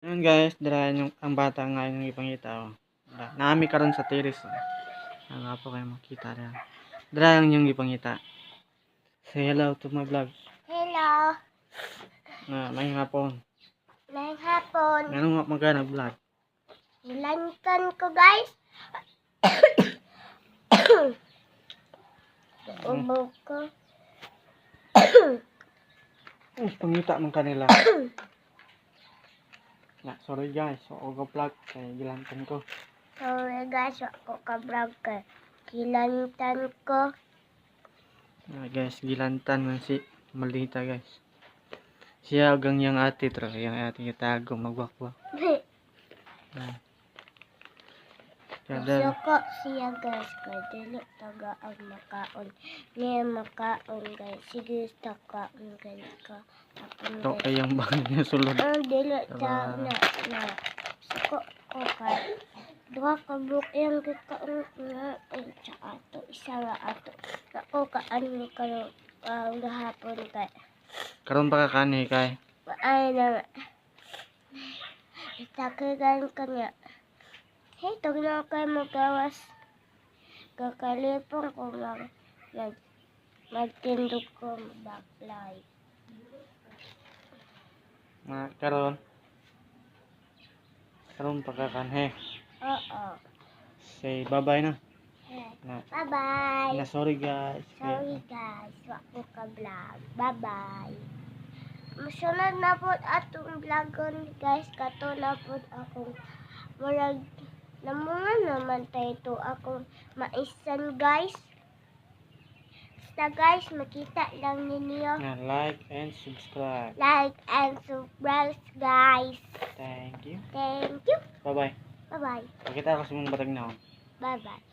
Yun guys, dira yung ang bata nga yung ipangita oh. Dira. Naami karon sa terrace. Oh. Ano nga po kayo makita rin. Dira yung ipangita. Say hello to my vlog. Hello. Na may hapon. May hapon. Ano nga magana vlog? Ilantan ko, guys. Ubog ko. Oh, pangita man kanila. Na, sorry guys. So, ako vlog kay gilantan ko. Sorry, guys. Ako ka-vlog ka. Kilantan ko. Ah, guys, gilantan man si Malita guys. Siya agang yang ate tro, yang ate itago magwakwak. Ah. Kada ko siya, guys. Kaya dili taga ang makaon. Niya makaon, guys. Sige, takaon, guys. Ka. To guys. kayang bang niya sulod. Ang dili ta na na. Suko ko ka. Duha ka book yung kita nga ay sa ato isa ra ato. Ka ano ka uh, gahapon ka. Karon pa ka kani kay. Ay na. Itakigan ka niya. Hey, tog na kayo magawas. Kakalipong ko lang. Nag, magtindog ko backlight. Ma karon. Karon pa ka kanhe. Oo. Say bye-bye na. Na, Bye-bye. na sorry guys. Sorry guys, wa ko ka vlog. Bye-bye. Masunod na po atong vlogon guys. Kato na po akong murag namunga naman tayo to akong maisan guys. Basta guys, makita lang ninyo. Na like and subscribe. Like and subscribe guys. Thank you. Thank you. Bye-bye. Bye-bye. Pakita ko sa mong batag na. Bye-bye.